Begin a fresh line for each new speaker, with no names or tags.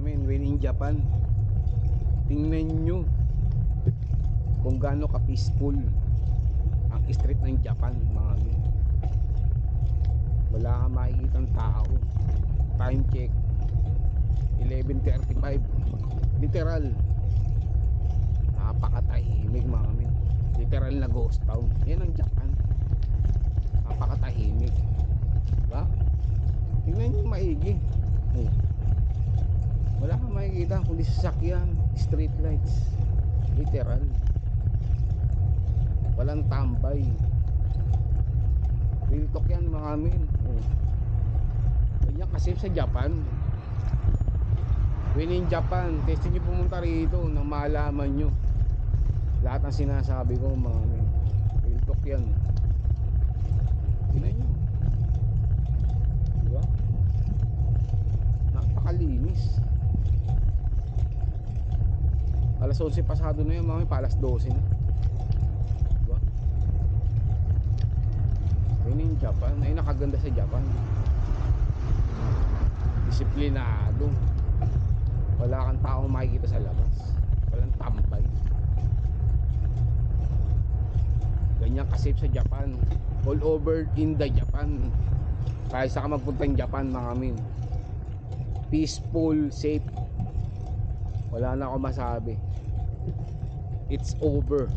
men when in Japan. Tingnan nyo kung gaano ka peaceful ang street ng Japan mga men wala kang makikitang tao. Time check. 11.35 literal. Napakatahimik mga men literal na ghost town. Yan ang Japan. Napakatahimik. Diba? Tingnan nyo maigi. Oh. Makikita kundi sasakyan street lights literal. Walang tambay. Real talk yan mga men oh. ganyan kasi sa Japan. When in Japan testing nyo pumunta rito nang malaman nyo. Lahat ng sinasabi ko mga men real talk yan. Tingnan nyo. Diba napakalinis alas 11 pasado na yun mga men, pa alas 12 na. Diba? Yun yung Japan. Ay nakaganda sa Japan. Disiplinado. Wala kang taong makikita sa labas. Walang tambay. Ganyan ka-safe sa Japan. All over in the Japan. Kahit sa ka magpuntang Japan mga min. Peaceful, safe wala na ako masabi. It's over